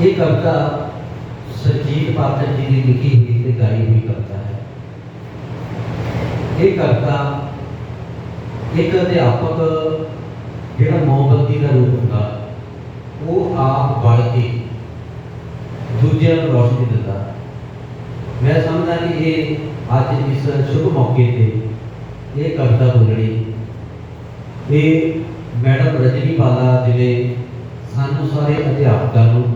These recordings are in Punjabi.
ਇਹ ਕਵਿਤਾ ਸਰਜੀਤ ਪਾਤਰ ਜੀ ਦੀ ਲਿਖੀ ਹੋਈ ਤੇ ਗਾਈ ਹੋਈ ਕਵਿਤਾ ਹੈ। ਇਹ ਕਵਿਤਾ ਇੱਕ ਅਧਿਆਪਕ ਜਿਹੜਾ ਮੋਮਬੱਤੀ ਦਾ ਰੂਪ ਹੁੰਦਾ, ਉਹ ਆਪ ਬਲ ਕੇ ਦੂਜਿਆਂ ਨੂੰ ਰੋਸ਼ਨੀ ਦਿੰਦਾ। ਮੈਂ ਸਮਝਦਾ ਕਿ ਇਹ ਅੱਜ ਇਸ ਸ਼ੁਭ ਮੌਕੇ ਤੇ ਇਹ ਕਵਿਤਾ ਬੋਲਣੀ। ਇਹ ਮੈਡਮ ਰਜਨੀ ਬਾਲਾ ਜਿਵੇਂ ਸਾਨੂੰ ਸਾਰੇ ਅਧਿਆਪਕਾਂ ਨੂੰ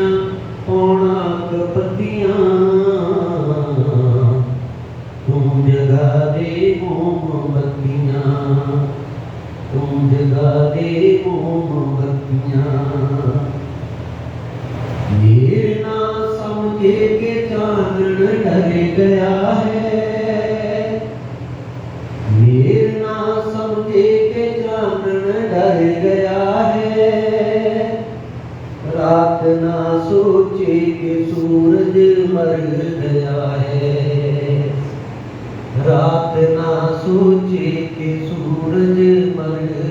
سوچے کہ سورج مر گیا ہے رات نہ سوچے سورج مر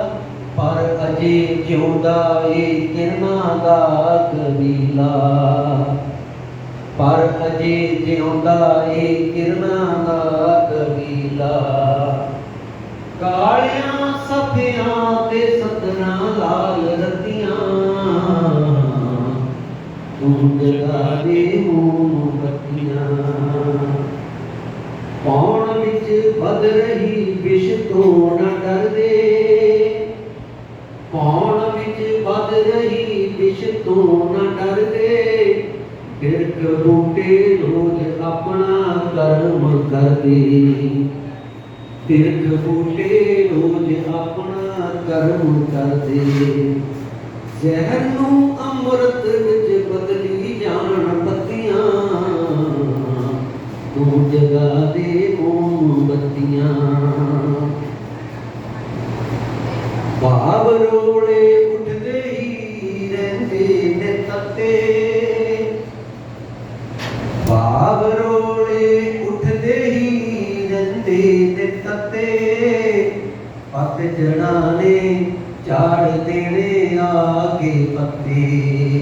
ਪਰ ਜਿਉਂਦਾ ਏ ਕਿਰਨਾਂ ਦਾ ਕਬੀਲਾ ਪਰ ਅਜੇ ਜਿਉਂਦਾ ਏ ਕਿਰਨਾਂ ਦਾ ਕਬੀਲਾ ਕਾਲਿਆਂ ਸਫਿਆਂ ਤੇ ਸਤਨਾ ਲਾਲ ਰਤੀਆਂ। ਤੂੰ ਜਗਾ ਦੇ ਮੋਮਬੱਤੀਆਂ ਪੌਣ ਵਿੱਚ ਵੱਧ ਰਹੀ ਵਿਸ਼ ਤੋਂ ਨਾ ਡਰਦੇ ਵਿਸ਼ ਨਾ ਡਰਦੇ। ਬਿਰਕ ਬੂਟੇ ਰੋਜ਼ ਆਪਣਾ ਕਰਮ ਕਰਦੇ। ਬਿਰਕ ਬੂਟੇ ਰੋਜ਼ ਆਪਣਾ ਕਰਮ ਕਰਦੇ। ਜ਼ਹਿਰ ਨੂੰ ਅੰਮ੍ਰਿਤ ਵਿੱਚ ਬਦਲੀ ਜਾਣ ਪੱਤੀਆਂ ਤੂੰ ਜਗਾ ਦੇ ਮੋਮਬੱਤੀਆਂ। ਬਾਬ ਰੋਲੇ ਨੇ ਤੱਤੇ ਰੋਲੇ ਉੱਠਦੇ ਹੀ ਰਹਿੰਦੇ ਨੇ ਤੱਤੇ। ਪੱਤ ਜਣਾ ਨੇ ਝਾੜ ਦੇਣੇ ਆ ਪੱਤੇ।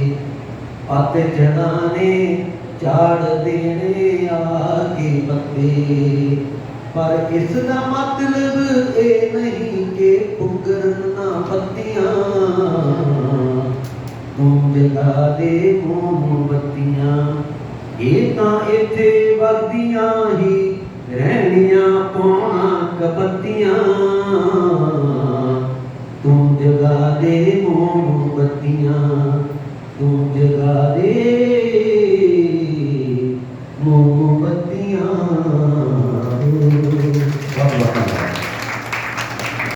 ਪੱਤ ਜਣਾ ਨੇ ਝਾੜ ਦੇਣੇ ਆ ਪੱਤੇ। ਪਰ ਇਸ ਦਾ ਮਤਲਬ ਇਹ ਨਹੀਂ ਦੇ ਮੋਮਬੱਤੀਆਂ ਇਹ ਤਾਂ ਇੱਥੇ ਵਗਦੀਆਂ ਹੀ ਰਹਿਣੀਆਂ ਪੌਣਾ ਕਪੱਤੀਆਂ ਤੂੰ ਜਗਾ ਦੇ ਮੋਮਬੱਤੀਆਂ ਤੂੰ ਜਗਾ